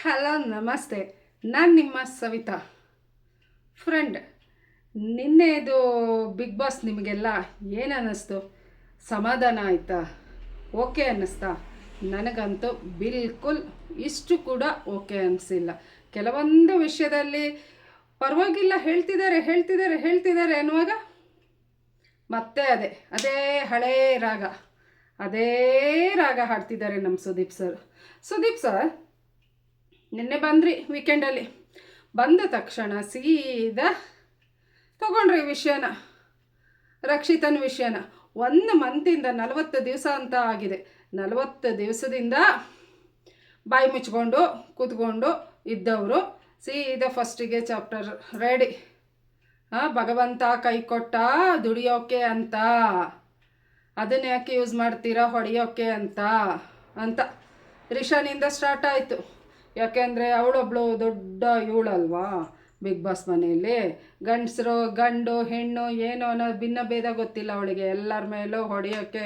Hello ನಮಸ್ತೆ. ನಾನು ನಿಮ್ಮ ಸವಿತಾ. ಫ್ರೆಂಡ್ ನಿನ್ನೆದು ಬಿಗ್ ಬಾಸ್ ನಿಮಗೆಲ್ಲ ಏನು ಅನ್ನಿಸ್ತು? ಸಮಾಧಾನ ಆಯಿತಾ? ಓಕೆ ಅನ್ನಿಸ್ತಾ? ನನಗಂತೂ ಬಿಲ್ಕುಲ್ ಇಷ್ಟು ಕೂಡ ಓಕೆ ಅನಿಸಿಲ್ಲ. ಕೆಲವೊಂದು ವಿಷಯದಲ್ಲಿ ಪರವಾಗಿಲ್ಲ, ಹೇಳ್ತಿದ್ದಾರೆ ಹೇಳ್ತಿದ್ದಾರೆ ಹೇಳ್ತಿದ್ದಾರೆ ಅನ್ನುವಾಗ ಮತ್ತೆ ಅದೇ ಅದೇ ಹಳೇ ರಾಗ, ಅದೇ ರಾಗ ಹಾಡ್ತಿದ್ದಾರೆ ನಮ್ಮ ಸುದೀಪ್ ಸರ್. ಸುದೀಪ್ ಸರ್ ನಿನ್ನೆ ಬಂದ್ರಿ ವೀಕೆಂಡಲ್ಲಿ ಬಂದ ತಕ್ಷಣ ಸೀದಾ ತಗೊಂಡ್ರಿ ವಿಷಯನ, ರಕ್ಷಿತನ ವಿಷಯನ. ಒಂದು ಮಂತಿಂದ ನಲವತ್ತು ದಿವಸ ಅಂತ ಆಗಿದೆ. ನಲವತ್ತು ದಿವಸದಿಂದ ಬಾಯಿ ಮುಚ್ಕೊಂಡು, ಕೂತ್ಕೊಂಡು ಇದ್ದವರು ಸೀದಾ ಫಸ್ಟಿಗೆ ಚಾಪ್ಟರ್ ರೆಡಿ ಭಗವಂತ ಕೈ ಕೊಟ್ಟ, ದುಡಿಯೋಕೆ ಅಂತ. ಅದನ್ನ ಯಾಕೆ ಯೂಸ್ ಮಾಡ್ತೀರಾ, ಹೊಡೆಯೋಕೆ ಅಂತ ಅಂತ. ರಿಷಾನಿಂದ ಸ್ಟಾರ್ಟ್ ಆಯಿತು. ಯಾಕೆಂದರೆ ಅವಳೊಬ್ಳು ದೊಡ್ಡ ಇವಳಲ್ವಾ ಬಿಗ್ ಬಾಸ್ ಮನೆಯಲ್ಲಿ? ಗಂಡಸರು, ಗಂಡು, ಹೆಣ್ಣು, ಏನು ಅನ್ನೋ ಭಿನ್ನ ಭೇದ ಗೊತ್ತಿಲ್ಲ ಅವಳಿಗೆ. ಎಲ್ಲರ ಮೇಲೂ ಹೊಡೆಯೋಕ್ಕೆ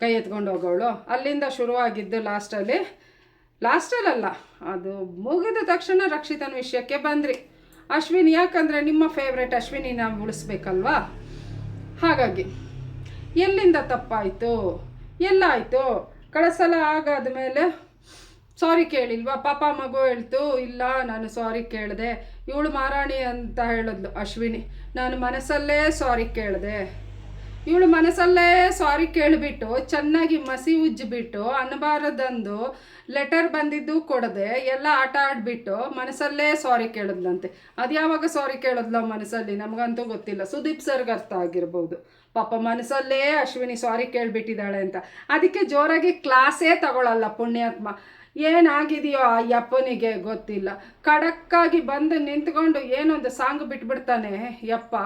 ಕೈ ಎತ್ಕೊಂಡು ಹೋಗೋಳು. ಅಲ್ಲಿಂದ ಶುರುವಾಗಿದ್ದು ಲಾಸ್ಟಲ್ಲಿ, ಲಾಸ್ಟಲ್ಲಲ್ಲ, ಅದು ಮುಗಿದ ತಕ್ಷಣ ರಕ್ಷಿತನ ವಿಷಯಕ್ಕೆ ಬಂದ್ರಿ. ಅಶ್ವಿನಿ ಯಾಕಂದರೆ ನಿಮ್ಮ ಫೇವ್ರೆಟ್ ಅಶ್ವಿನಿನ ಉಳಿಸ್ಬೇಕಲ್ವಾ? ಹಾಗಾಗಿ, ಎಲ್ಲಿಂದ ತಪ್ಪಾಯಿತು? ಎಲ್ಲಾಯಿತು? ಕಳಸಲ ಆಗಾದ ಮೇಲೆ ಸಾರಿ ಕೇಳಿಲ್ವಾ? ಪಾಪ ಮಗು ಹೇಳ್ತು, ಇಲ್ಲ, ನಾನು ಸಾರಿ ಕೇಳಿದೆ. ಇವಳು ಮಾರಾಣಿ ಅಂತ ಹೇಳಿದ್ಲು ಅಶ್ವಿನಿ. ನಾನು ಮನಸ್ಸಲ್ಲೇ ಸಾರಿ ಕೇಳಿದೆ. ಇವಳು ಮನಸ್ಸಲ್ಲೇ ಸಾರಿ ಕೇಳಿಬಿಟ್ಟು, ಚೆನ್ನಾಗಿ ಮಸಿ ಉಜ್ಜಿಬಿಟ್ಟು ಅನ್ನಬಾರದಂದು ಲೆಟರ್ ಬಂದಿದ್ದು ಕೊಡದೆ ಎಲ್ಲ ಆಟ ಆಡಿಬಿಟ್ಟು ಮನಸ್ಸಲ್ಲೇ ಸಾರಿ ಕೇಳಿದ್ಲಂತೆ. ಅದು ಯಾವಾಗ ಸಾರಿ ಕೇಳಿದ್ಲೋ ಮನಸ್ಸಲ್ಲಿ? ನಮಗಂತೂ ಗೊತ್ತಿಲ್ಲ. ಸುದೀಪ್ ಸರ್ಗೆ ಅರ್ಥ ಆಗಿರ್ಬೋದು. ಪಾಪ ಮನಸ್ಸಲ್ಲೇ ಅಶ್ವಿನಿ ಸಾರಿ ಕೇಳಿಬಿಟ್ಟಿದ್ದಾಳೆ ಅಂತ. ಅದಕ್ಕೆ ಜೋರಾಗಿ ಕ್ಲಾಸೇ ತಗೊಳ್ಳಲ್ಲ ಪುಣ್ಯಾತ್ಮ. ಏನಾಗಿದೆಯೋ ಆ ಯಪ್ಪನಿಗೆ ಗೊತ್ತಿಲ್ಲ. ಖಡಕ್ಕಾಗಿ ಬಂದು ನಿಂತ್ಕೊಂಡು ಏನೊಂದು ಸಾಂಗ್ ಬಿಟ್ಬಿಡ್ತಾನೆ. ಯಪ್ಪ,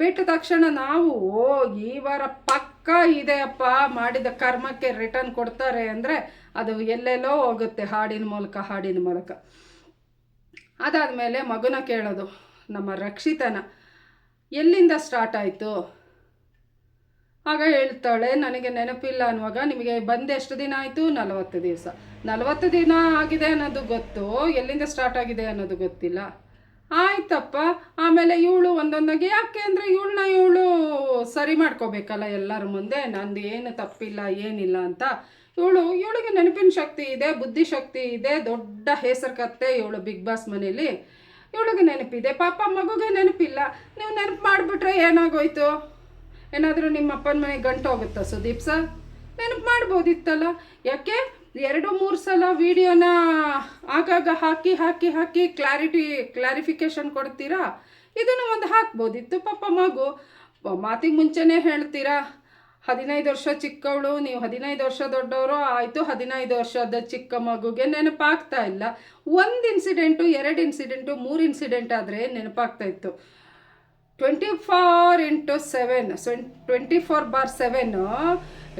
ಬಿಟ್ಟ ತಕ್ಷಣ ನಾವು ಈ ವಾರ ಪಕ್ಕ ಇದೆ ಅಪ್ಪ ಮಾಡಿದ ಕರ್ಮಕ್ಕೆ ರಿಟರ್ನ್ ಕೊಡ್ತಾರೆ ಅಂದರೆ ಅದು ಎಲ್ಲೆಲ್ಲೋ ಹೋಗುತ್ತೆ, ಹಾಡಿನ ಮೂಲಕ ಹಾಡಿನ ಮೂಲಕ. ಅದಾದಮೇಲೆ ಮಗುನ ಕೇಳೋದು, ನಮ್ಮ ರಕ್ಷಿತನ, ಎಲ್ಲಿಂದ ಸ್ಟಾರ್ಟ್ ಆಯಿತು? ಆಗ ಹೇಳ್ತಾಳೆ, ನನಗೆ ನೆನಪಿಲ್ಲ ಅನ್ನುವಾಗ ನಿಮಗೆ ಬಂದು ಎಷ್ಟು ದಿನ ಆಯಿತು? ನಲವತ್ತು ದಿವಸ. ನಲವತ್ತು ದಿನ ಆಗಿದೆ ಅನ್ನೋದು ಗೊತ್ತು, ಎಲ್ಲಿಂದ ಸ್ಟಾರ್ಟ್ ಆಗಿದೆ ಅನ್ನೋದು ಗೊತ್ತಿಲ್ಲ. ಆಯ್ತಪ್ಪ, ಆಮೇಲೆ ಇವಳು ಒಂದೊಂದಾಗಿ, ಯಾಕೆ ಅಂದರೆ ಇವಳನ್ನ ಇವಳು ಸರಿ ಮಾಡ್ಕೋಬೇಕಲ್ಲ ಎಲ್ಲರ ಮುಂದೆ, ನಂದು ಏನು ತಪ್ಪಿಲ್ಲ, ಏನಿಲ್ಲ ಅಂತ. ಇವಳು, ಇವಳಿಗೆ ನೆನಪಿನ ಶಕ್ತಿ ಇದೆ ಬುದ್ಧಿಶಕ್ತಿ ಇದೆ, ದೊಡ್ಡ ಹೆಸರು ಕತ್ತೆ ಇವಳು ಬಿಗ್ ಬಾಸ್ ಮನೇಲಿ ಇವಳಿಗೆ ನೆನಪಿದೆ, ಪಾಪ ಮಗುಗೆ ನೆನಪಿಲ್ಲ. ನೀವು ನೆನಪು ಮಾಡಿಬಿಟ್ರೆ ಏನಾಗೋಯ್ತು? ಏನಾದರೂ ನಿಮ್ಮ ಅಪ್ಪನ ಮನೆಗೆ ಗಂಟು ಹೋಗುತ್ತಾ ಸುದೀಪ್ ಸರ್? ನೆನಪು ಮಾಡ್ಬೋದಿತ್ತಲ್ಲ? ಯಾಕೆ? ಎರಡು ಮೂರು ಸಲ ವಿಡಿಯೋನ ಆಗಾಗ ಹಾಕಿ ಹಾಕಿ ಹಾಕಿ ಕ್ಲಾರಿಟಿ, ಕ್ಲಾರಿಫಿಕೇಷನ್ ಕೊಡ್ತೀರಾ? ಇದನ್ನು ಒಂದು ಹಾಕ್ಬೋದಿತ್ತು. ಪಾಪ ಮಗು, ಮಾತಿಗೆ ಮುಂಚೆನೇ ಹೇಳ್ತೀರಾ, ಹದಿನೈದು ವರ್ಷ ಚಿಕ್ಕವಳು, ನೀವು ಹದಿನೈದು ವರ್ಷ ದೊಡ್ಡವರು, ಆಯಿತು ಹದಿನೈದು ವರ್ಷದ ಚಿಕ್ಕ ಮಗುಗೆ ನೆನಪಾಗ್ತಾ ಇಲ್ಲ. ಒಂದು ಇನ್ಸಿಡೆಂಟು ಎರಡು ಇನ್ಸಿಡೆಂಟು ಮೂರು ಇನ್ಸಿಡೆಂಟ್ ಆದರೆ ನೆನಪಾಗ್ತಾ ಇತ್ತು. ಟ್ವೆಂಟಿ ಫೋರ್ ಇಂಟು ಸೆವೆನ್ ಸೆನ್ ಟ್ವೆಂಟಿ ಫೋರ್ ಬಾರ್ ಸೆವೆನ್ನು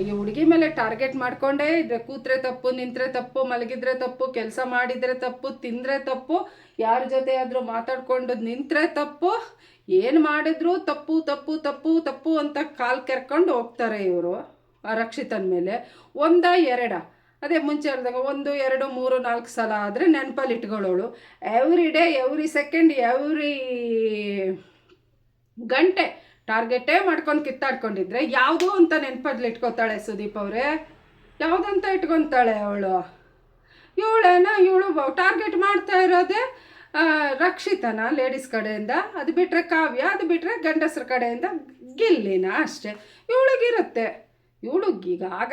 ಈ ಹುಡುಗಿ ಮೇಲೆ ಟಾರ್ಗೆಟ್ ಮಾಡಿಕೊಂಡೇ. ಇದ್ರೆ ಕೂತ್ರೆ ತಪ್ಪು, ನಿಂತರೆ ತಪ್ಪು, ಮಲಗಿದ್ರೆ ತಪ್ಪು, ಕೆಲಸ ಮಾಡಿದರೆ ತಪ್ಪು, ತಿಂದರೆ ತಪ್ಪು, ಯಾರ ಜೊತೆ ಆದರೂ ಮಾತಾಡ್ಕೊಂಡು ನಿಂತರೆ ತಪ್ಪು, ಏನು ಮಾಡಿದ್ರು ತಪ್ಪು ತಪ್ಪು ತಪ್ಪು ತಪ್ಪು ಅಂತ ಕಾಲು ಕೆರ್ಕೊಂಡು ಹೋಗ್ತಾರೆ ಇವರು ರಕ್ಷಿತನ ಮೇಲೆ. ಒಂದ, ಎರಡ. ಅದೇ ಮುಂಚೆ ಹೇಳಿದಾಗ ಒಂದು, ಎರಡು, ಮೂರು, ನಾಲ್ಕು ಸಲ ಆದರೆ ನೆನಪಲ್ಲಿ ಇಟ್ಕೊಳ್ಳೋಳು. Every day every second every ಗಂಟೆ ಟಾರ್ಗೆಟೇ ಮಾಡ್ಕೊಂಡು ಕಿತ್ತಾಡ್ಕೊಂಡಿದ್ರೆ ಯಾವುದು ಅಂತ ನೆನಪಲ್ಲಿ ಇಟ್ಕೋತಾಳೆ ಸುದೀಪ್ ಅವರೇ. ಯಾವುದಂತ ಇಟ್ಕೊತಾಳೆ ಅವಳು? ಇವಳೇನ ಇವಳು ಟಾರ್ಗೆಟ್ ಮಾಡ್ತಾ ಇರೋದೇ ರಕ್ಷಿತನ ಲೇಡೀಸ್ ಕಡೆಯಿಂದ. ಅದು ಬಿಟ್ಟರೆ ಕಾವ್ಯ, ಅದು ಬಿಟ್ಟರೆ ಗಂಡಸ್ರ ಕಡೆಯಿಂದ. ಗಿಲ್ಲಿನ ಅಷ್ಟೇ. ಇವಳಿಗಿರುತ್ತೆ. ಇವಳು ಈಗ ಆಗ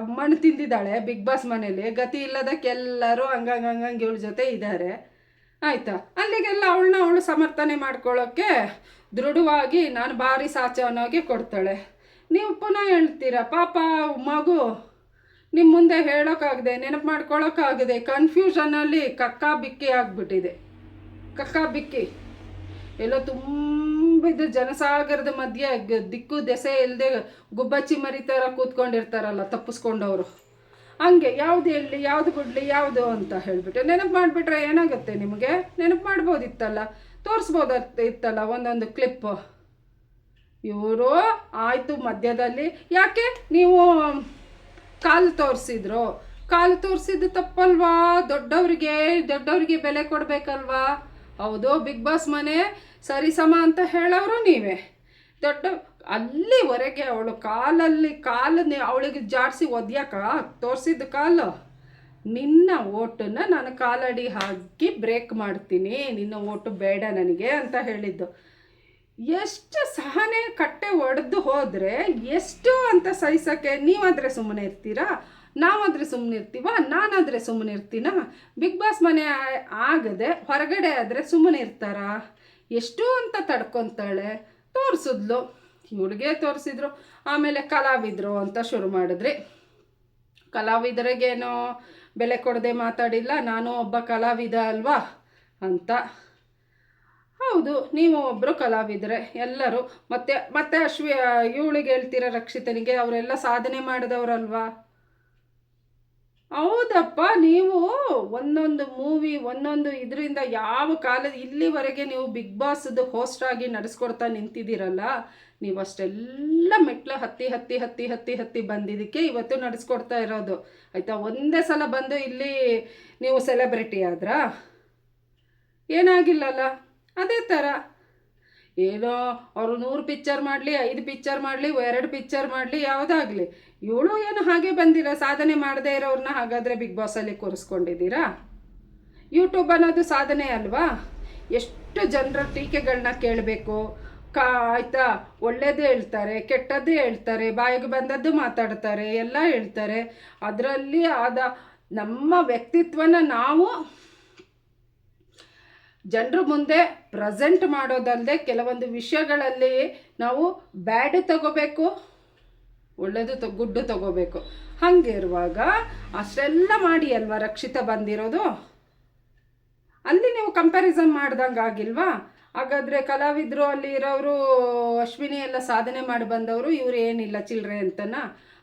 ಮಣ್ಣು ತಿಂದಿದ್ದಾಳೆ ಬಿಗ್ ಬಾಸ್ ಮನೇಲಿ ಗತಿ ಇಲ್ಲದಕ್ಕೆ ಎಲ್ಲರೂ ಹಂಗಂಗೆ ಹಂಗಂಗೆ ಇವಳ ಜೊತೆ ಇದ್ದಾರೆ ಆಯಿತಾ? ಅಲ್ಲಿಗೆಲ್ಲ ಅವಳನ್ನ ಅವಳು ಸಮರ್ಥನೆ ಮಾಡ್ಕೊಳ್ಳೋಕ್ಕೆ ದೃಢವಾಗಿ ನಾನು ಭಾರಿ ಸಾಚವನಾಗಿ ಕೊಡ್ತಾಳೆ. ನೀವು ಪುನಃ ಹೇಳ್ತೀರ, ಪಾಪ ಮಗು ನಿಮ್ಮ ಮುಂದೆ ಹೇಳೋಕ್ಕಾಗದೆ, ನೆನಪು ಮಾಡ್ಕೊಳ್ಳೋಕ್ಕಾಗದೆ ಕನ್ಫ್ಯೂಷನಲ್ಲಿ ಕಕ್ಕ ಬಿಕ್ಕಿ ಆಗಿಬಿಟ್ಟಿದೆ. ಕಕ್ಕ ಬಿಕ್ಕಿ. ಎಲ್ಲೋ ತುಂಬಿದ ಜನಸಾಗರದ ಮಧ್ಯೆ ದಿಕ್ಕು ದೆಸೆ ಇಲ್ಲದೆ ಗುಬ್ಬಚ್ಚಿ ಮರಿ ಥರ ಕೂತ್ಕೊಂಡಿರ್ತಾರಲ್ಲ, ತಪ್ಪಿಸ್ಕೊಂಡವರು. ಹಂಗೆ ಯಾವುದು ಎಲ್ಲಿ ಯಾವುದು ಬಿಡಲಿ ಯಾವುದು ಅಂತ ಹೇಳಿಬಿಟ್ಟು ನೆನಪು ಮಾಡಿಬಿಟ್ರೆ ಏನಾಗುತ್ತೆ ನಿಮಗೆ? ನೆನಪು ಮಾಡ್ಬೋದಿತ್ತಲ್ಲ. ತೋರಿಸ್ಬೋದ ಇತ್ತಲ್ಲ, ಒಂದೊಂದು ಕ್ಲಿಪ್ಪು ಇವರು ಆಯಿತು ಮಧ್ಯದಲ್ಲಿ. ಯಾಕೆ? ನೀವು ಕಾಲು ತೋರಿಸಿದ್ರು. ಕಾಲು ತೋರಿಸಿದ್ದು ತಪ್ಪಲ್ವಾ? ದೊಡ್ಡವ್ರಿಗೆ ದೊಡ್ಡವ್ರಿಗೆ ಬೆಲೆ ಕೊಡಬೇಕಲ್ವಾ? ಹೌದು ಬಿಗ್ ಬಾಸ್ ಮನೆ ಸರಿಸಮ ಅಂತ ಹೇಳೋರು ನೀವೇ. ದೊಡ್ಡ, ಅಲ್ಲಿವರೆಗೆ ಅವಳು ಕಾಲಲ್ಲಿ, ಕಾಲನ್ನೇ ಅವಳಿಗೆ ಜಾಡಿಸಿ ಒದ್ಯಾಕ? ತೋರಿಸಿದ್ದು ಕಾಲು. ನಿನ್ನ ಓಟನ್ನ ನಾನು ಕಾಲಡಿ ಹಾಕಿ ಬ್ರೇಕ್ ಮಾಡ್ತೀನಿ, ನಿನ್ನ ಓಟು ಬೇಡ ನನಗೆ ಅಂತ ಹೇಳಿದ್ದು. ಎಷ್ಟು ಸಹನೆ ಕಟ್ಟೆ ಒಡೆದು ಹೋದರೆ ಎಷ್ಟು ಅಂತ ಸಹಿಸೋಕ್ಕೆ ನೀವಾದರೆ ಸುಮ್ಮನೆ ಇರ್ತೀರಾ? ನಾವಾದರೆ ಸುಮ್ಮನೆ ಇರ್ತೀವ? ನಾನಾದರೆ ಸುಮ್ಮನೆ ಇರ್ತೀನ? ಬಿಗ್ ಬಾಸ್ ಮನೆ ಆಗದೆ ಹೊರಗಡೆ ಆದರೆ ಸುಮ್ಮನೆ ಇರ್ತಾರಾ? ಎಷ್ಟು ಅಂತ ತಡ್ಕೊತಾಳೆ. ತೋರಿಸಿದ್ಲು. ಇವಳಿಗೆ ತೋರಿಸಿದ್ರು. ಆಮೇಲೆ ಕಲಾವಿದರು ಅಂತ ಶುರು ಮಾಡಿದ್ರಿ. ಕಲಾವಿದರಿಗೇನೋ ಬೆಲೆ ಕೊಡದೆ ಮಾತಾಡಿಲ್ಲ, ನಾನು ಒಬ್ಬ ಕಲಾವಿದ ಅಲ್ವಾ? ಅಂತ. ಹೌದು, ನೀವು ಒಬ್ಬರು ಕಲಾವಿದರೆ ಎಲ್ಲರೂ, ಮತ್ತೆ ಮತ್ತೆ ಅಶ್ವಿ ಇವಳಿಗೆ ಹೇಳ್ತೀರ ರಕ್ಷಿತನಿಗೆ, ಅವರೆಲ್ಲ ಸಾಧನೆ ಮಾಡಿದವರಲ್ವಾ? ಹೌದಪ್ಪ, ನೀವು ಒಂದೊಂದು ಮೂವಿ ಒಂದೊಂದು ಇದರಿಂದ ಯಾವ ಕಾಲ ಇಲ್ಲಿವರೆಗೆ ನೀವು ಬಿಗ್ ಬಾಸ್ದು ಹೋಸ್ಟ್ ಆಗಿ ನಡೆಸ್ಕೊಡ್ತಾ ನಿಂತಿದ್ದೀರಲ್ಲ ನೀವು ಅಷ್ಟೆಲ್ಲ ಮೆಟ್ಲು ಹತ್ತಿ ಹತ್ತಿ ಹತ್ತಿ ಹತ್ತಿ ಹತ್ತಿ ಬಂದಿದ್ದಕ್ಕೆ ಇವತ್ತು ನಡೆಸ್ಕೊಡ್ತಾ ಇರೋದು. ಆಯಿತಾ? ಒಂದೇ ಸಲ ಬಂದು ಇಲ್ಲಿ ನೀವು ಸೆಲೆಬ್ರಿಟಿ ಆದ್ರಾ ಏನಾಗಿಲ್ಲಲ್ಲ? ಅದೇ ಥರ ಏನೋ ಅವರು ನೂರು ಪಿಕ್ಚರ್ ಮಾಡಲಿ, ಐದು ಪಿಕ್ಚರ್ ಮಾಡಲಿ, ಎರಡು ಪಿಕ್ಚರ್ ಮಾಡಲಿ, ಯಾವುದಾಗಲಿ. ಇವಳು ಏನು ಹಾಗೆ ಬಂದಿರ ಸಾಧನೆ ಮಾಡದೇ ಇರೋರನ್ನ ಹಾಗಾದರೆ ಬಿಗ್ ಬಾಸಲ್ಲಿ ಕೂರಿಸ್ಕೊಂಡಿದ್ದೀರಾ? ಯೂಟ್ಯೂಬ್ ಅನ್ನೋದು ಸಾಧನೆ ಅಲ್ವಾ? ಎಷ್ಟು ಜನರ ಟೀಕೆಗಳನ್ನ ಕೇಳಬೇಕು? ಕಾ, ಆಯ್ತಾ? ಒಳ್ಳೇದೇ ಹೇಳ್ತಾರೆ, ಕೆಟ್ಟದ್ದೇ ಹೇಳ್ತಾರೆ, ಬಾಯಿಗೆ ಬಂದದ್ದು ಮಾತಾಡ್ತಾರೆ, ಎಲ್ಲ ಹೇಳ್ತಾರೆ. ಅದರಲ್ಲಿ ಆದ ನಮ್ಮ ವ್ಯಕ್ತಿತ್ವನ ನಾವು ಜನರ ಮುಂದೆ ಪ್ರೆಸೆಂಟ್ ಮಾಡೋದಲ್ಲದೆ ಕೆಲವೊಂದು ವಿಷಯಗಳಲ್ಲಿ ನಾವು ಬ್ಯಾಡ್ ತಗೋಬೇಕು ಒಳ್ಳೆಯದು ತ ಗುಡ್ಡು ತಗೋಬೇಕು. ಹಾಗೆ ಇರುವಾಗ ಅಷ್ಟೆಲ್ಲ ಮಾಡಿ ಅಲ್ವಾ ರಕ್ಷಿತ ಬಂದಿರೋದು? ಅಲ್ಲಿ ನೀವು ಕಂಪ್ಯಾರಿಸನ್ ಮಾಡ್ದಂಗೆ ಆಗಿಲ್ವಾ ಹಾಗಾದರೆ ಕಲಾವಿದರು ಅಲ್ಲಿ ಇರೋರು ಅಶ್ವಿನಿ ಎಲ್ಲ ಸಾಧನೆ ಮಾಡಿ ಬಂದವರು, ಇವ್ರು ಏನಿಲ್ಲ ಚಿಲ್ಲರೆ ಅಂತನ.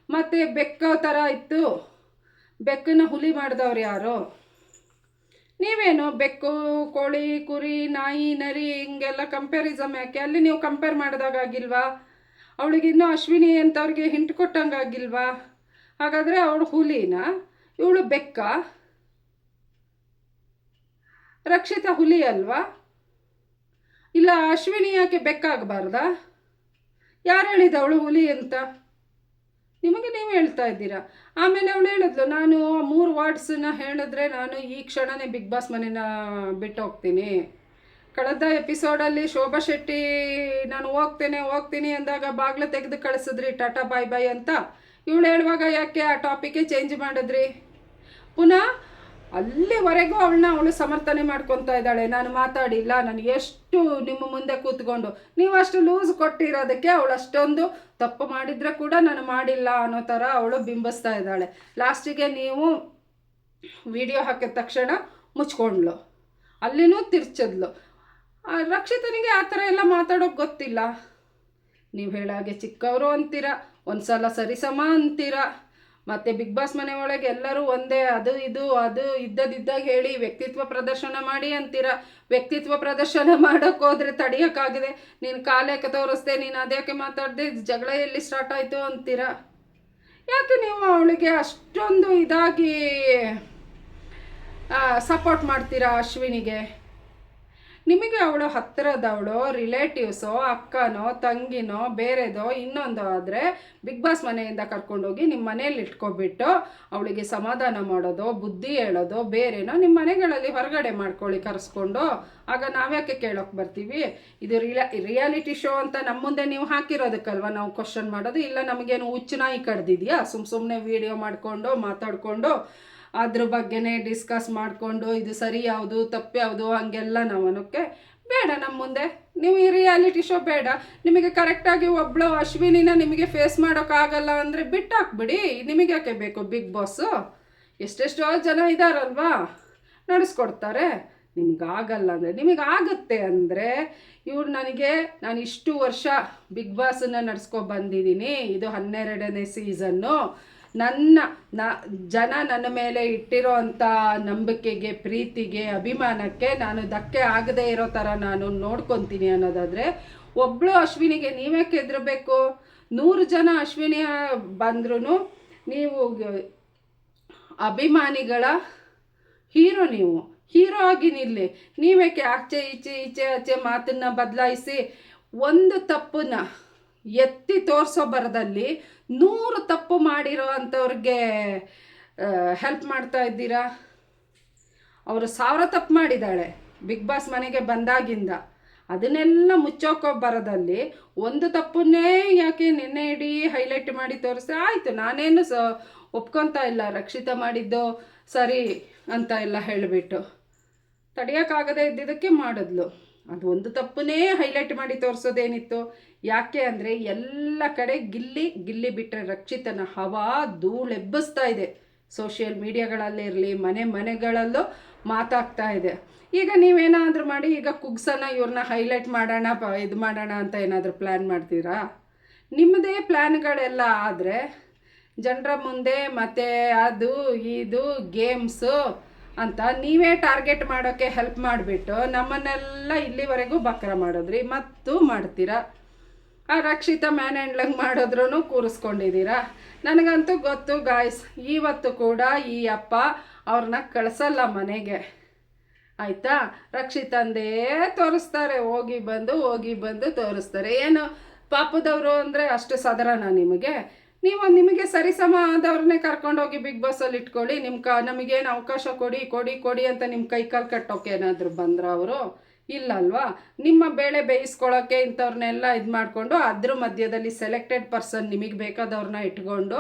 ಮತ್ತು ಬೆಕ್ಕ ಥರ ಇತ್ತು. ಬೆಕ್ಕನ್ನ ಹುಲಿ ಮಾಡಿದವ್ರು ಯಾರು? ನೀವೇನು? ಬೆಕ್ಕು, ಕೋಳಿ, ಕುರಿ, ನಾಯಿ, ನರಿ, ಹಿಂಗೆಲ್ಲ ಕಂಪ್ಯಾರಿಸಮ್ ಯಾಕೆ? ಅಲ್ಲಿ ನೀವು ಕಂಪೇರ್ ಮಾಡಿದಾಗಿಲ್ವಾ ಅವಳಿಗೆ ಅಶ್ವಿನಿ ಅಶ್ವಿನಿ ಅಂತವ್ರಿಗೆ ಹಿಂಟ್ ಕೊಟ್ಟಂಗಾಗಿಲ್ವಾ ಹಾಗಾದರೆ ಅವಳು ಹುಲಿನ? ಇವಳು ಬೆಕ್ಕ? ರಕ್ಷಿತ ಹುಲಿ ಅಲ್ವಾ? ಇಲ್ಲ, ಅಶ್ವಿನಿ ಯಾಕೆ ಬೆಕ್ಕಾಗಬಾರ್ದಾ? ಯಾರು ಹೇಳಿದ ಅವಳು ಹುಲಿ ಅಂತ? ನಿಮಗೆ ನೀವು ಹೇಳ್ತಾ ಇದ್ದೀರಾ? ಆಮೇಲೆ ಅವಳು ಹೇಳಿದ್ಲು, ನಾನು ಆ ಮೂರು ವಾರ್ಡ್ಸನ್ನ ಹೇಳಿದ್ರೆ ನಾನು ಈ ಕ್ಷಣನೇ ಬಿಗ್ ಬಾಸ್ ಮನೇನ ಬಿಟ್ಟು ಹೋಗ್ತೀನಿ ಕಳೆದ ಎಪಿಸೋಡಲ್ಲಿ ಶೋಭಾ ಶೆಟ್ಟಿ, ನಾನು ಹೋಗ್ತೇನೆ, ಹೋಗ್ತೀನಿ ಅಂದಾಗ ಬಾಗ್ಲು ತೆಗೆದು ಕಳಿಸಿದ್ರಿ, ಟಾಟಾ, ಬಾಯ್ ಬಾಯ್ ಅಂತ. ಇವಳು ಹೇಳುವಾಗ, ಯಾಕೆ ಆ ಟಾಪಿಕ್ಕೇ ಚೇಂಜ್ ಮಾಡಿದ್ರಿ? ಪುನಃ ಅಲ್ಲಿವರೆಗೂ ಅವಳನ್ನ ಅವಳು ಸಮರ್ಥನೆ ಮಾಡ್ಕೊತಾ ಇದ್ದಾಳೆ. ನಾನು ಮಾತಾಡಿಲ್ಲ. ನಾನು ಎಷ್ಟು ನಿಮ್ಮ ಮುಂದೆ ಕೂತ್ಕೊಂಡು, ನೀವು ಅಷ್ಟು ಲೂಸ್ ಕೊಟ್ಟಿರೋದಕ್ಕೆ ಅವಳು ಅಷ್ಟೊಂದು ತಪ್ಪು ಮಾಡಿದರೆ ಕೂಡ ನಾನು ಮಾಡಿಲ್ಲ ಅನ್ನೋ ಥರ ಅವಳು ಬಿಂಬಿಸ್ತಾ ಇದ್ದಾಳೆ. ಲಾಸ್ಟಿಗೆ ನೀವು ವಿಡಿಯೋ ಹಾಕಿದ ತಕ್ಷಣ ಮುಚ್ಕೊಂಡ್ಲು ಅಲ್ಲಿನೂ ತಿರ್ಚದ್ಲು. ರಕ್ಷಿತನಿಗೆ ಆ ಥರ ಎಲ್ಲ ಮಾತಾಡೋಕೆ ಗೊತ್ತಿಲ್ಲ. ನೀವು ಹೇಳಾಗೆ ಚಿಕ್ಕವರು ಅಂತೀರ ಒಂದು ಸಲ ಸರಿಸಮ ಅಂತೀರ? ಮತ್ತು ಬಿಗ್ ಬಾಸ್ ಮನೆ ಒಳಗೆ ಎಲ್ಲರೂ ಒಂದೇ, ಅದು ಇದು, ಅದು ಇದ್ದದಿದ್ದಾಗ ಹೇಳಿ ವ್ಯಕ್ತಿತ್ವ ಪ್ರದರ್ಶನ ಮಾಡಿ ಅಂತೀರ? ವ್ಯಕ್ತಿತ್ವ ಪ್ರದರ್ಶನ ಮಾಡೋಕೆ ಹೋದ್ರೆ ತಡಿಯೋಕ್ಕಾಗಿದೆ. ನೀನು ಕಾಲೇಕ ತೋರಿಸ್ದೆ? ನೀನು ಅದ್ಯಾಕೆ ಮಾತಾಡಿದೆ? ಜಗಳ ಎಲ್ಲಿ ಸ್ಟಾರ್ಟ್ ಆಯಿತು ಅಂತೀರ? ಯಾಕೆ ನೀವು ಅವಳಿಗೆ ಅಷ್ಟೊಂದು ಇದಾಗಿ ಸಪೋರ್ಟ್ ಮಾಡ್ತೀರಾ ಅಶ್ವಿನಿಗೆ? ನಿಮಗೆ ಅವಳು ಹತ್ತಿರದವಳು ರಿಲೇಟಿವ್ಸೋ ಅಕ್ಕನೋ, ತಂಗಿನೋ, ಬೇರೆದೋ ಇನ್ನೊಂದು ಆದರೆ ಬಿಗ್ ಬಾಸ್ ಮನೆಯಿಂದ ಕರ್ಕೊಂಡೋಗಿ ನಿಮ್ಮ ಮನೆಯಲ್ಲಿ ಇಟ್ಕೊಬಿಟ್ಟು ಅವಳಿಗೆ ಸಮಾಧಾನ ಮಾಡೋದು, ಬುದ್ಧಿ ಹೇಳೋದು, ಬೇರೆನೋ ನಿಮ್ಮ ಮನೆಗಳಲ್ಲಿ ಹೊರಗಡೆ ಮಾಡ್ಕೊಳ್ಳಿ ಕರೆಸ್ಕೊಂಡು. ಆಗ ನಾವ್ಯಾಕೆ ಕೇಳೋಕೆ ಬರ್ತೀವಿ? ಇದು ರಿಯಾ ರಿಯಾಲಿಟಿ ಶೋ ಅಂತ ನಮ್ಮ ಮುಂದೆ ನೀವು ಹಾಕಿರೋದಕ್ಕಲ್ವ? ನಾವು ಕ್ವಶನ್ ಮಾಡೋದು? ಇಲ್ಲ ನಮಗೇನು ಹುಚ್ಚು ನಾಯಿ ಕಡ್ದಿದೆಯಾ? ಸುಮ್ಮ ಸುಮ್ಮನೆ ವೀಡಿಯೋ ಮಾಡಿಕೊಂಡು, ಮಾತಾಡಿಕೊಂಡು ಅದ್ರ ಬಗ್ಗೆನೇ ಡಿಸ್ಕಸ್ ಮಾಡಿಕೊಂಡು ಇದು ಸರಿ ಯಾವುದು, ತಪ್ಪು ಯಾವುದು ಹಂಗೆಲ್ಲ ನಾವು ಅನ್ನೋಕ್ಕೆ ಬೇಡ ನಮ್ಮ ಮುಂದೆ. ನೀವು ಈ ರಿಯಾಲಿಟಿ ಶೋ ಬೇಡ. ನಿಮಗೆ ಕರೆಕ್ಟಾಗಿ ಒಬ್ಳು ಅಶ್ವಿನಿನ ನಿಮಗೆ ಫೇಸ್ ಮಾಡೋಕ್ಕಾಗಲ್ಲ ಅಂದರೆ ಬಿಟ್ಟಾಕ್ಬಿಡಿ. ನಿಮಗೆ ಯಾಕೆ ಬೇಕು ಬಿಗ್ ಬಾಸು ಎಷ್ಟೆಷ್ಟೋ ಜನ ಇದ್ದಾರಲ್ವಾ ನಡೆಸ್ಕೊಡ್ತಾರೆ. ನಿಮಗಾಗಲ್ಲ ಅಂದರೆ ನಿಮಗಾಗುತ್ತೆ ಅಂದರೆ ಇವ್ರು ನನಗೆ, ನಾನು ಇಷ್ಟು ವರ್ಷ ಬಿಗ್ ಬಾಸನ್ನು ನಡೆಸ್ಕೊ ಬಂದಿದ್ದೀನಿ. ಇದು ಹನ್ನೆರಡನೇ ಸೀಸನ್ನು ನನ್ನ, ನ, ಜನ ನನ್ನ ಮೇಲೆ ಇಟ್ಟಿರೋ ಅಂಥ ನಂಬಿಕೆಗೆ, ಪ್ರೀತಿಗೆ, ಅಭಿಮಾನಕ್ಕೆ ನಾನು ಧಕ್ಕೆ ಆಗದೇ ಇರೋ ಥರ ನಾನು ನೋಡ್ಕೊತೀನಿ ಅನ್ನೋದಾದರೆ ಒಬ್ಬಳು ಅಶ್ವಿನಿಗೆ ನೀವೇ ಕೆದರಬೇಕು. ನೂರು ಜನ ಅಶ್ವಿನಿ ಬಂದ್ರೂ ನೀವು ಅಭಿಮಾನಿಗಳ ಹೀರೋ ನೀವು. ಹೀರೋ ಆಗಿ ನಿಲ್ಲಿ. ನೀವೇಕೆ ಆಚೆ, ಈಚೆ ಈಚೆ, ಆಚೆ ಮಾತನ್ನು ಬದಲಾಯಿಸಿ ಒಂದು ತಪ್ಪನ್ನ ಎತ್ತಿ ತೋರಿಸೋ ಬರದಲ್ಲಿ ನೂರು ತಪ್ಪು ಮಾಡಿರೋ ಅಂಥವ್ರಿಗೆ ಹೆಲ್ಪ್ ಮಾಡ್ತಾ ಇದ್ದೀರಾ? ಅವರು ಸಾವಿರ ತಪ್ಪು ಮಾಡಿದ್ದಾಳೆ ಬಿಗ್ ಬಾಸ್ ಮನೆಗೆ ಬಂದಾಗಿಂದ. ಅದನ್ನೆಲ್ಲ ಮುಚ್ಚೋಕೋ ಬರದಲ್ಲಿ ಒಂದು ತಪ್ಪನ್ನೇ ಯಾಕೆ ನಿನ್ನೆ ಇಡೀ ಹೈಲೈಟ್ ಮಾಡಿ ತೋರಿಸ್ದೆ? ಆಯಿತು, ನಾನೇನು ಸ, ಒಪ್ಕೊತಾ ಇಲ್ಲ, ರಕ್ಷಿತ ಮಾಡಿದ್ದು ಸರಿ ಅಂತ ಎಲ್ಲ ಹೇಳಿಬಿಟ್ಟು. ತಡೆಯೋಕ್ಕಾಗದೇ ಇದ್ದಿದ್ದಕ್ಕೆ ಮಾಡಿದ್ಲು. ಅದು ಒಂದು ತಪ್ಪನ್ನೇ ಹೈಲೈಟ್ ಮಾಡಿ ತೋರಿಸೋದೇನಿತ್ತು? ಯಾಕೆ ಅಂದರೆ ಎಲ್ಲ ಕಡೆ ಗಿಲ್ಲಿ ಗಿಲ್ಲಿ ಬಿಟ್ಟರೆ ರಕ್ಷಿತನ ಹವಾ ಧೂಳೆಬ್ಬಿಸ್ತಾ ಇದೆ. ಸೋಷಿಯಲ್ ಮೀಡಿಯಾಗಳಲ್ಲಿರಲಿ ಮನೆ ಮನೆಗಳಲ್ಲೂ ಮಾತಾಗ್ತಾ ಇದೆ. ಈಗ ನೀವೇನಾದರೂ ಮಾಡಿ, ಈಗ ಕುಗ್ಸನ ಇವ್ರನ್ನ ಹೈಲೈಟ್ ಮಾಡೋಣ, ಪ ಇದು ಮಾಡೋಣ ಅಂತ ಏನಾದರೂ ಪ್ಲ್ಯಾನ್ ಮಾಡ್ತೀರಾ? ನಿಮ್ಮದೇ ಪ್ಲ್ಯಾನ್ಗಳೆಲ್ಲ ಆದರೆ ಜನರ ಮುಂದೆ ಮತ್ತು ಅದು, ಇದು ಗೇಮ್ಸು ಅಂತ ನೀವೇ ಟಾರ್ಗೆಟ್ ಮಾಡೋಕ್ಕೆ ಹೆಲ್ಪ್ ಮಾಡಿಬಿಟ್ಟು ನಮ್ಮನ್ನೆಲ್ಲ ಇಲ್ಲಿವರೆಗೂ ಬಕ್ರ ಮಾಡಿದ್ರಿ. ಮತ್ತು ಮಾಡ್ತೀರಾ? ಆ ರಕ್ಷಿತ ಮ್ಯಾನ್ ಹ್ಯಾಂಡ್ಲಂಗ್ ಮಾಡಿದ್ರೂ ಕೂರಿಸ್ಕೊಂಡಿದ್ದೀರಾ? ನನಗಂತೂ ಗೊತ್ತು ಗಾಯ್ಸ್ ಇವತ್ತು ಕೂಡ ಈ ಅಪ್ಪ ಅವ್ರನ್ನ ಕಳಿಸಲ್ಲ ಮನೆಗೆ. ಆಯಿತಾ? ರಕ್ಷಿತಂದೇ ತೋರಿಸ್ತಾರೆ. ಹೋಗಿ ಬಂದು ಹೋಗಿ ಬಂದು ತೋರಿಸ್ತಾರೆ. ಏನು, ಪಾಪದವರು ಅಂದರೆ ಅಷ್ಟು ಸದರನ ನಿಮಗೆ? ನೀವು ನಿಮಗೆ ಸರಿಸಮ ಆದವ್ರನ್ನೇ ಕರ್ಕೊಂಡೋಗಿ ಬಿಗ್ ಬಾಸಲ್ಲಿ ಇಟ್ಕೊಳ್ಳಿ. ನಿಮ್ಮ ಕ ನಮಗೇನು ಅವಕಾಶ ಕೊಡಿ ಕೊಡಿ ಕೊಡಿ ಅಂತ ನಿಮ್ಮ ಕೈ ಕಾಲು ಕಟ್ಟೋಕೆ ಏನಾದರೂ ಬಂದ್ರ ಅವರು? ಇಲ್ಲ ಅಲ್ವಾ ನಿಮ್ಮ ಬೇಳೆ ಬೇಯಿಸ್ಕೊಳ್ಳೋಕ್ಕೆ ಇಂಥವ್ರನ್ನೆಲ್ಲ ಇದು ಮಾಡಿಕೊಂಡು ಅದ್ರ ಮಧ್ಯದಲ್ಲಿ ಸೆಲೆಕ್ಟೆಡ್ ಪರ್ಸನ್ ನಿಮಗೆ ಬೇಕಾದವ್ರನ್ನ ಇಟ್ಕೊಂಡು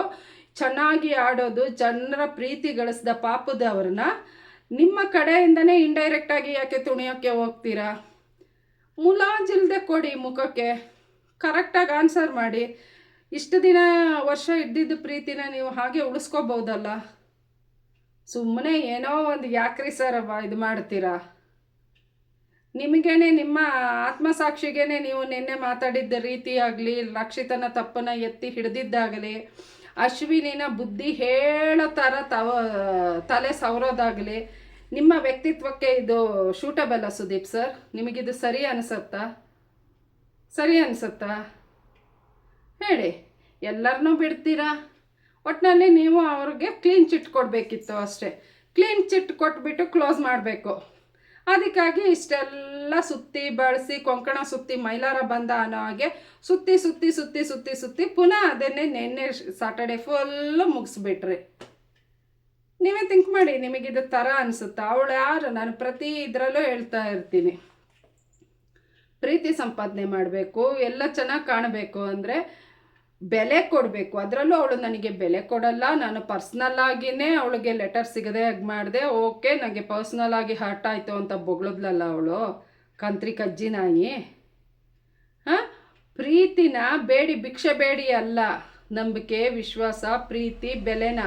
ಚೆನ್ನಾಗಿ ಆಡೋದು, ಜನರ ಪ್ರೀತಿ ಗಳಿಸಿದ ಪಾಪದವ್ರನ್ನ ನಿಮ್ಮ ಕಡೆಯಿಂದನೇ ಇಂಡೈರೆಕ್ಟಾಗಿ ಯಾಕೆ ತುಣಿಯೋಕ್ಕೆ ಹೋಗ್ತೀರಾ? ಮುಲಾಜಿಲ್ದೆ ಕೊಡಿ ಮುಖಕ್ಕೆ. ಕರೆಕ್ಟಾಗಿ ಆನ್ಸರ್ ಮಾಡಿ. ಇಷ್ಟು ದಿನ ವರ್ಷ ಇದ್ದಿದ್ದ ಪ್ರೀತಿನ ನೀವು ಹಾಗೆ ಉಳಿಸ್ಕೋಬೋದಲ್ಲ? ಸುಮ್ಮನೆ ಏನೋ ಒಂದು ಯಾಕ್ರಿ ಸರ್ ಇದು ಮಾಡ್ತೀರಾ? ನಿಮಗೇನೆ ನಿಮ್ಮ ಆತ್ಮಸಾಕ್ಷಿಗೇನೆ ನೀವು ನಿನ್ನೆ ಮಾತಾಡಿದ್ದ ರೀತಿಯಾಗಲಿ ರಕ್ಷಿತನ ತಪ್ಪನ್ನು ಎತ್ತಿ ಹಿಡಿದಿದ್ದಾಗಲಿ, ಅಶ್ವಿನಿನ ಬುದ್ಧಿ ಹೇಳೋ ಥರ ತವ, ತಲೆ ಸವರೋದಾಗಲಿ, ನಿಮ್ಮ ವ್ಯಕ್ತಿತ್ವಕ್ಕೆ ಇದು ಶೂಟಬಲ್ಲ ಸುದೀಪ್ ಸರ್? ನಿಮಗಿದು ಸರಿ ಅನಿಸತ್ತಾ? ಸರಿ ಅನಿಸುತ್ತಾ? ಹೇಳಿ ಎಲ್ಲರನ್ನೂ ಬಿಡ್ತೀರಾ? ಒಟ್ಟಿನಲ್ಲಿ ನೀವು ಅವ್ರಿಗೆ ಕ್ಲೀನ್ ಚಿಟ್ ಕೊಡಬೇಕಿತ್ತು ಅಷ್ಟೇ. ಕ್ಲೀನ್ ಚಿಟ್ ಕೊಟ್ಬಿಟ್ಟು ಕ್ಲೋಸ್ ಮಾಡಬೇಕು. ಅದಕ್ಕಾಗಿ ಇಷ್ಟೆಲ್ಲ ಸುತ್ತಿ ಬಳಸಿ ಕೊಂಕಣ ಸುತ್ತಿ ಮೈಲಾರ ಬಂದ ಅನ್ನೋ ಹಾಗೆ ಸುತ್ತಿ ಸುತ್ತಿ ಸುತ್ತಿ ಸುತ್ತಿ ಸುತ್ತಿ ಪುನಃ ಅದನ್ನೇ ನಿನ್ನೆ ಸಾಟರ್ಡೆ ಫುಲ್ಲು ಮುಗಿಸ್ಬಿಟ್ರಿ. ನೀವೇ ಥಿಂಕ್ ಮಾಡಿ ನಿಮಗಿದು ಥರ ಅನಿಸುತ್ತಾ? ಅವಳು ಯಾರು? ನಾನು ಪ್ರತಿ ಇದರಲ್ಲೂ ಹೇಳ್ತಾ ಇರ್ತೀನಿ. ಪ್ರೀತಿ ಸಂಪಾದನೆ ಮಾಡಬೇಕು, ಎಲ್ಲ ಚೆನ್ನಾಗಿ ಕಾಣಬೇಕು ಅಂದರೆ ಬೆಲೆ ಕೊಡಬೇಕು. ಅದರಲ್ಲೂ ಅವಳು ನನಗೆ ಬೆಲೆ ಕೊಡಲ್ಲ. ನಾನು ಪರ್ಸ್ನಲ್ ಆಗಿನೇ ಅವಳಿಗೆ ಲೆಟರ್ ಸಿಗದೆ ಹಾಗೆ ಮಾಡಿದೆ ಓಕೆ ನನಗೆ ಪರ್ಸ್ನಲ್ ಆಗಿ ಹರ್ಟ್ ಆಯಿತು ಅಂತ ಬೊಗಳದ್ಲಲ್ಲ ಅವಳು, ಕಂತ್ರಿ ಕಜ್ಜಿ ನಾಯಿ. ಹಾಂ? ಪ್ರೀತಿನ ಬೇಡಿ, ಭಿಕ್ಷೆ ಬೇಡಿ ಅಲ್ಲ. ನಂಬಿಕೆ, ವಿಶ್ವಾಸ, ಪ್ರೀತಿ, ಬೆಲೆನ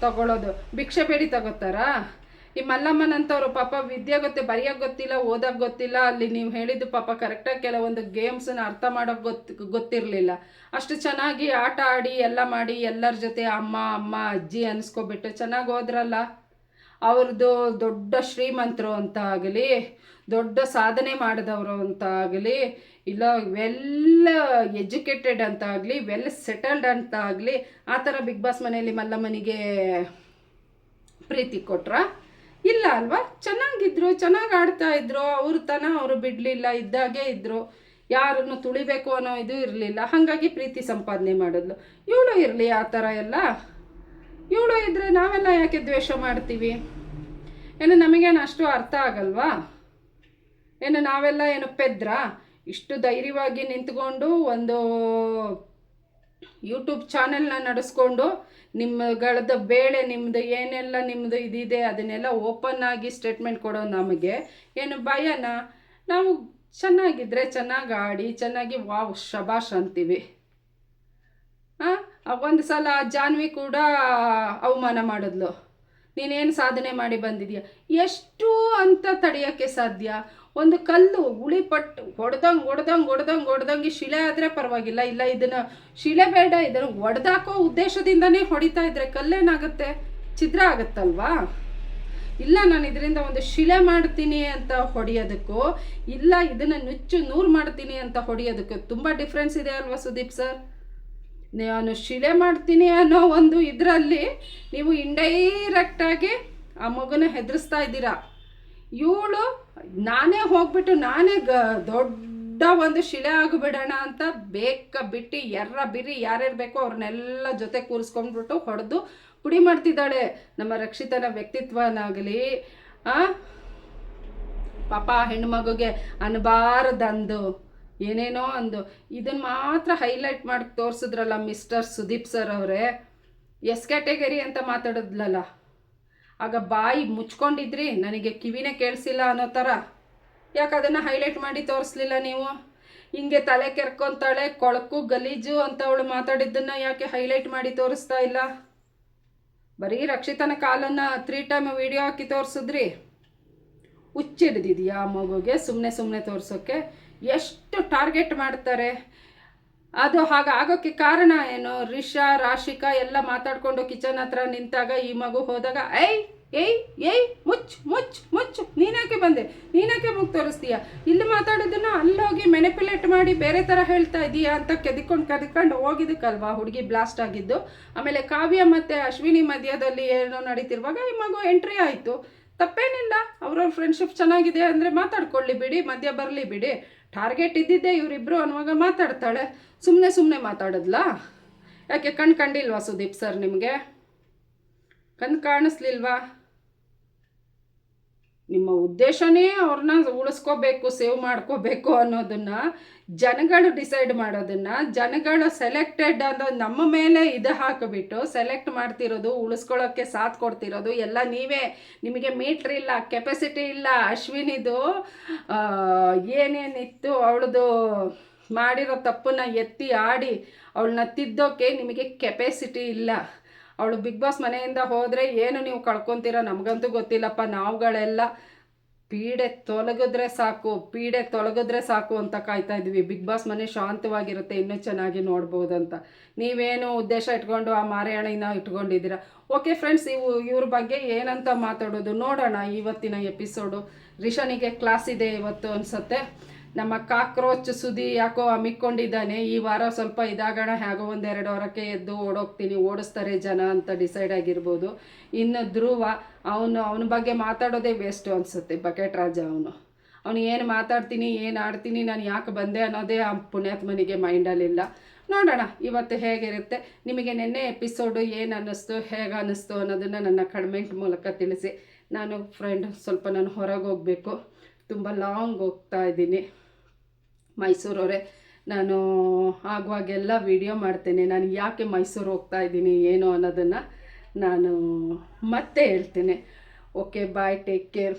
ತಗೊಳ್ಳೋದು ಭಿಕ್ಷೆ ಬೇಡಿ ತಗೋತಾರಾ? ಈ ಮಲ್ಲಮ್ಮನಂತವ್ರು ಪಾಪ ವಿದ್ಯೆ ಗೊತ್ತೆ, ಬರೆಯೋಕೆ ಗೊತ್ತಿಲ್ಲ ಓದೋಕೆ ಗೊತ್ತಿಲ್ಲ. ಅಲ್ಲಿ ನೀವು ಹೇಳಿದ್ದು ಪಾಪ ಕರೆಕ್ಟಾಗಿ ಕೆಲವೊಂದು ಗೇಮ್ಸನ್ನ ಅರ್ಥ ಮಾಡೋಕೆ ಗೊತ್ತು ಗೊತ್ತಿರಲಿಲ್ಲ. ಅಷ್ಟು ಚೆನ್ನಾಗಿ ಆಟ ಆಡಿ, ಎಲ್ಲ ಮಾಡಿ, ಎಲ್ಲರ ಜೊತೆ ಅಮ್ಮ ಅಮ್ಮ, ಅಜ್ಜಿ ಅನಿಸ್ಕೊಬಿಟ್ಟು ಚೆನ್ನಾಗಿ ಹೋದ್ರಲ್ಲ. ಅವ್ರದ್ದು ದೊಡ್ಡ ಶ್ರೀಮಂತರು ಅಂತ ಆಗಲಿ, ದೊಡ್ಡ ಸಾಧನೆ ಮಾಡಿದವರು ಅಂತ ಆಗಲಿ, ಇಲ್ಲ ವೆಲ್ ಎಜುಕೇಟೆಡ್ ಅಂತ ಆಗಲಿ ವೆಲ್ ಸೆಟಲ್ಡ್ ಅಂತ ಆಗಲಿ, ಆ ಥರ ಬಿಗ್ ಬಾಸ್ ಮನೆಯಲ್ಲಿ ಮಲ್ಲಮ್ಮನಿಗೆ ಪ್ರೀತಿ ಕೊಟ್ರಾ? ಇಲ್ಲ ಅಲ್ವಾ? ಚೆನ್ನಾಗಿದ್ರು, ಚೆನ್ನಾಗಿ ಆಡ್ತಾ ಇದ್ರು. ಅವ್ರ ತನ ಅವರು ಬಿಡಲಿಲ್ಲ, ಇದ್ದಾಗೆ ಇದ್ದರು ಯಾರನ್ನು ತುಳಿಬೇಕು ಅನ್ನೋ ಇದು ಇರಲಿಲ್ಲ. ಹಾಗಾಗಿ ಪ್ರೀತಿ ಸಂಪಾದನೆ ಮಾಡಿದ್ಲು. ಇವಳು ಇರಲಿ ಆ ಥರ ಎಲ್ಲ? ಇವಳು ಇದ್ದರೆ ನಾವೆಲ್ಲ ಯಾಕೆ ದ್ವೇಷ ಮಾಡ್ತೀವಿ? ಏನು ನಮಗೇನು ಅಷ್ಟು ಅರ್ಥ ಆಗಲ್ವಾ? ಏನು ನಾವೆಲ್ಲ ಏನು ಪೆದ್ರಾ? ಇಷ್ಟು ಧೈರ್ಯವಾಗಿ ನಿಂತ್ಕೊಂಡು ಒಂದು ಯೂಟ್ಯೂಬ್ ಚಾನೆಲ್ನ ನಡೆಸ್ಕೊಂಡು ನಿಮ್ಮಗಳದ ಬೇಳೆ ನಿಮ್ಮದು ಏನೆಲ್ಲ ನಿಮ್ಮದು ಇದಿದೆ ಅದನ್ನೆಲ್ಲ ಓಪನ್ ಆಗಿ ಸ್ಟೇಟ್ಮೆಂಟ್ ಕೊಡೋ ನಮಗೆ ಏನು ಭಯನ? ನಾವು ಚೆನ್ನಾಗಿದ್ದರೆ ಚೆನ್ನಾಗಿ ಆಡಿ, ಚೆನ್ನಾಗಿ ವಾವ್ ಶಬಾಷ್ ಅಂತೀವಿ. ಹಾಂ ಒಂದು ಸಲ ಜಾನ್ವಿ ಕೂಡ ಅವಮಾನ ಮಾಡಿದ್ಲು. ನೀನೇನು ಸಾಧನೆ ಮಾಡಿ ಬಂದಿದ್ದೀಯ ಎಷ್ಟು ಅಂತ ತಡೆಯೋಕ್ಕೆ ಸಾಧ್ಯ? ಒಂದು ಕಲ್ಲು ಉಳಿಪಟ್ಟು ಹೊಡೆದಂಗೆ ಹೊಡೆದಂಗೆ ಹೊಡೆದಂಗೆ ಹೊಡೆದಂಗೆ ಶಿಲೆ ಆದರೆ ಪರವಾಗಿಲ್ಲ. ಇಲ್ಲ, ಇದನ್ನು ಶಿಲೆ ಬೇಡ, ಇದನ್ನು ಹೊಡೆದಾಕೋ ಉದ್ದೇಶದಿಂದನೇ ಹೊಡಿತಾ ಇದ್ರೆ ಕಲ್ಲೇನಾಗುತ್ತೆ? ಛಿದ್ರ ಆಗುತ್ತಲ್ವಾ? ಇಲ್ಲ, ನಾನು ಇದರಿಂದ ಒಂದು ಶಿಲೆ ಮಾಡ್ತೀನಿ ಅಂತ ಹೊಡೆಯೋದಕ್ಕೂ, ಇಲ್ಲ, ಇದನ್ನು ನುಚ್ಚು ನೂರು ಮಾಡ್ತೀನಿ ಅಂತ ಹೊಡೆಯೋದಕ್ಕೂ ತುಂಬ ಡಿಫ್ರೆನ್ಸ್ ಇದೆ ಅಲ್ವಾ ಸುದೀಪ್ ಸರ್ ನಾನು ಶಿಲೆ ಮಾಡ್ತೀನಿ ಅನ್ನೋ ಒಂದು ಇದರಲ್ಲಿ ನೀವು ಇಂಡೈರೆಕ್ಟಾಗಿ ಆ ಮಗುನ ಹೆದರಿಸ್ತಾ ಇದ್ದೀರಾ? ಇವಳು ನಾನೇ ಹೋಗ್ಬಿಟ್ಟು ನಾನೇ ಗ ದೊಡ್ಡ ಒಂದು ಶಿಲೆ ಆಗಿಬಿಡೋಣ ಅಂತ ಬೇಕ ಬಿಟ್ಟು ಎರ್ರ ಬಿರಿ ಯಾರ್ಯಾರು ಬೇಕೋ ಅವ್ರನ್ನೆಲ್ಲ ಜೊತೆ ಕೂರಿಸ್ಕೊಂಡ್ಬಿಟ್ಟು ಹೊಡೆದು ಪುಡಿ ಮಾಡ್ತಿದ್ದಾಳೆ. ನಮ್ಮ ರಕ್ಷಿತನ ವ್ಯಕ್ತಿತ್ವನಾಗಲಿ ಪಾಪ ಹೆಣ್ಮಗುಗೆ ಅನ್ಬಾರದಂದು, ಏನೇನೋ ಅಂದು. ಇದನ್ನು ಮಾತ್ರ ಹೈಲೈಟ್ ಮಾಡಿ ತೋರಿಸಿದ್ರಲ್ಲ ಮಿಸ್ಟರ್ ಸುದೀಪ್ ಸರ್ ಅವರೇ. ಎಸ್ ಕ್ಯಾಟಗರಿ ಅಂತ ಮಾತಾಡಿದ್ಲಲ್ಲ. ಆಗ ಬಾಯಿ ಮುಚ್ಕೊಂಡಿದ್ರಿ ನನಗೆ ಕಿವಿನೇ ಕೇಳಿಸಿಲ್ಲ ಅನ್ನೋ ಥರ ಯಾಕೆ ಅದನ್ನು ಹೈಲೈಟ್ ಮಾಡಿ ತೋರಿಸ್ಲಿಲ್ಲ ನೀವು? ಹಿಂಗೆ ತಲೆ ಕೆರ್ಕೊಂತಾಳೆ, ಕೊಳಕು, ಗಲೀಜು ಅಂತ ಅವಳು ಮಾತಾಡಿದ್ದನ್ನು ಯಾಕೆ ಹೈಲೈಟ್ ಮಾಡಿ ತೋರಿಸ್ತಾ ಇಲ್ಲ? ಬರೀ ರಕ್ಷಿತನ ಕಾಲನ್ನು ತ್ರೀ ಟೈಮ್ ವಿಡಿಯೋ ಹಾಕಿ ತೋರಿಸಿದ್ರಿ. ಹುಚ್ಚಿಡ್ದಿದ್ಯಾ ಮಗುಗೆ ಸುಮ್ಮನೆ ಸುಮ್ಮನೆ ತೋರಿಸೋಕ್ಕೆ ಎಷ್ಟು ಟಾರ್ಗೆಟ್ ಮಾಡ್ತಾರೆ? ಅದು ಹಾಗೆ ಆಗೋಕ್ಕೆ ಕಾರಣ ಏನು? ರಿಷಾ, ರಾಶಿಕಾ ಎಲ್ಲ ಮಾತಾಡ್ಕೊಂಡು ಕಿಚನ್ ಹತ್ರ ನಿಂತಾಗ ಈ ಮಗು ಹೋದಾಗ ಐ ಏಯ್ ಏಯ್ ಮುಚ್ ಮುಚ್ ಮುಚ್ ನೀನಾಕೆ ಬಂದೆ? ನೀನಾಕೆ ಮುಗ್ ತೋರಿಸ್ತೀಯ? ಇಲ್ಲಿ ಮಾತಾಡೋದನ್ನ ಅಲ್ಲೋಗಿ ಮೆನಿಪ್ಯುಲೇಟ್ ಮಾಡಿ ಬೇರೆ ಥರ ಹೇಳ್ತಾ ಇದೀಯಾ? ಅಂತ ಕೆದಿಕೊಂಡು ಕದಿಕೊಂಡು ಹೋಗಿದ್ದಕ್ಕಲ್ವಾ? ಹುಡುಗಿ ಬ್ಲಾಸ್ಟ್ ಆಗಿದ್ದು. ಆಮೇಲೆ ಕಾವ್ಯ ಮತ್ತು ಅಶ್ವಿನಿ ಮಧ್ಯದಲ್ಲಿ ಏನೋ ನಡೀತಿರುವಾಗ ಈ ಮಗು ಎಂಟ್ರಿ ಆಯಿತು. ತಪ್ಪೇನಿಲ್ಲ. ಅವ್ರವ್ರ ಫ್ರೆಂಡ್ಶಿಪ್ ಚೆನ್ನಾಗಿದೆ ಅಂದರೆ ಮಾತಾಡ್ಕೊಳ್ಳಿ ಬಿಡಿ, ಮಧ್ಯ ಬರಲಿ ಬಿಡಿ. ಟಾರ್ಗೆಟ್ ಇದ್ದಿದ್ದೆ ಇವರಿಬ್ಬರು ಅನ್ನುವಾಗ ಮಾತಾಡ್ತಾಳೆ. ಸುಮ್ಮನೆ ಸುಮ್ಮನೆ ಮಾತಾಡಿದ್ಲಾ? ಯಾಕೆ ಕಣ್ ಕಂಡಿಲ್ವಾ ಸುದೀಪ್ ಸರ್ ನಿಮಗೆ? ಕಣ್ ಕಾಣಿಸ್ಲಿಲ್ವಾ? ನಿಮ್ಮ ಉದ್ದೇಶನೇ ಅವ್ರನ್ನ ಉಳಿಸ್ಕೋಬೇಕು, ಸೇವ್ ಮಾಡ್ಕೋಬೇಕು ಅನ್ನೋದನ್ನ ಜನಗಳು ಡಿಸೈಡ್ ಮಾಡೋದನ್ನ, ಜನಗಳು ಸೆಲೆಕ್ಟೆಡ್ ಅಂತ ನಮ್ಮ ಮೇಲೆ ಇದು ಹಾಕಿಬಿಟ್ಟು ಸೆಲೆಕ್ಟ್ ಮಾಡ್ತಿರೋದು ಉಳಿಸ್ಕೊಳ್ಳೋಕ್ಕೆ ಸಾಥ್ ಕೊಡ್ತಿರೋದು, ಎಲ್ಲ ನೀವೇ. ನಿಮಗೆ ಮೀಟ್ರ್ ಇಲ್ಲ ಕೆಪಾಸಿಟಿ ಇಲ್ಲ, ಅಶ್ವಿನಿದು ಏನೇನಿತ್ತು ಅವಳದು ಮಾಡಿರೋ ತಪ್ಪನ್ನ ಎತ್ತಿ ಆಡಿ, ಅವಳನ್ನ ತಿದ್ದೋಕೆ ನಿಮಗೆ ಕೆಪಾಸಿಟಿ ಇಲ್ಲ. ಅವಳು ಬಿಗ್ ಬಾಸ್ ಮನೆಯಿಂದ ಹೋದರೆ ಏನು ನೀವು ಕಳ್ಕೊತೀರ? ನಮಗಂತೂ ಗೊತ್ತಿಲ್ಲಪ್ಪ, ನಾವುಗಳೆಲ್ಲ ಪೀಡೆ ತೊಲಗಿದ್ರೆ ಸಾಕು, ಪೀಡೆ ತೊಲಗಿದ್ರೆ ಸಾಕು ಅಂತ ಕಾಯ್ತಾ ಇದ್ವಿ. ಬಿಗ್ ಬಾಸ್ ಮನೆ ಶಾಂತವಾಗಿರುತ್ತೆ, ಇನ್ನೂ ಚೆನ್ನಾಗಿ ನೋಡ್ಬೋದು ಅಂತ ನೀವೇನು ಉದ್ದೇಶ ಇಟ್ಕೊಂಡು ಆ ಮಾರಾಯಣಿನ ಇಟ್ಕೊಂಡಿದ್ದೀರಾ? ಓಕೆ ಫ್ರೆಂಡ್ಸ್ ಇವು ಇವ್ರ ಬಗ್ಗೆ ಏನಂತ ಮಾತಾಡೋದು ನೋಡೋಣ. ಇವತ್ತಿನ ಎಪಿಸೋಡು ರಿಷನಿಗೆ ಕ್ಲಾಸ್ ಇದೆ ಇವತ್ತು ಅನ್ಸುತ್ತೆ. ನಮ್ಮ ಕಾಕ್ರೋಚ್ ಸುದಿ ಯಾಕೋ ಹಮ್ಮಿಕೊಂಡಿದ್ದಾನೆ ಈ ವಾರ ಸ್ವಲ್ಪ ಇದಾಗೋಣ, ಹೇಗೋ ಒಂದೆರಡು ವಾರಕ್ಕೆ ಎದ್ದು ಓಡೋಗ್ತೀನಿ, ಓಡಿಸ್ತಾರೆ ಜನ ಅಂತ ಡಿಸೈಡ್ ಆಗಿರ್ಬೋದು. ಇನ್ನು ಧ್ರುವ, ಅವನು, ಅವನ ಬಗ್ಗೆ ಮಾತಾಡೋದೇ ವೇಸ್ಟು ಅನಿಸುತ್ತೆ, ಬಕೆಟ್ ರಾಜ ಅವನು. ಅವನು ಏನು ಮಾತಾಡ್ತೀನಿ, ಏನು ಆಡ್ತೀನಿ, ನಾನು ಯಾಕೆ ಬಂದೆ ಅನ್ನೋದೇ ಆ ಪುಣ್ಯಾತ್ಮನಿಗೆ ಮೈಂಡಲ್ಲಿಲ್ಲ ನೋಡೋಣ, ಇವತ್ತು ಹೇಗಿರುತ್ತೆ, ನಿಮಗೆ ನಿನ್ನೆ ಎಪಿಸೋಡು ಏನು ಅನ್ನಿಸ್ತು, ಹೇಗೆ ಅನ್ನಿಸ್ತು ಅನ್ನೋದನ್ನು ನನ್ನ ಕಮೆಂಟ್ ಮೂಲಕ ತಿಳಿಸಿ. ನಾನು ಫ್ರೆಂಡ್ ಸ್ವಲ್ಪ ನಾನು ಹೊರಗೆ ಹೋಗಬೇಕು. ತುಂಬ ಲಾಂಗ್ ಹೋಗ್ತಾ ಇದ್ದೀನಿ. ಮೈಸೂರವರೇ. ನಾನು ಆಗುವಾಗೆಲ್ಲ ವಿಡಿಯೋ ಮಾಡ್ತೇನೆ. ನಾನು ಯಾಕೆ ಮೈಸೂರು ಹೋಗ್ತಾ ಇದ್ದೀನಿ, ಏನು ಅನ್ನೋದನ್ನು ನಾನು ಮತ್ತೆ ಹೇಳ್ತೇನೆ. Okay bye take care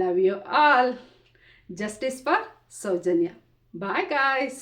love you all justice for Soujanya bye guys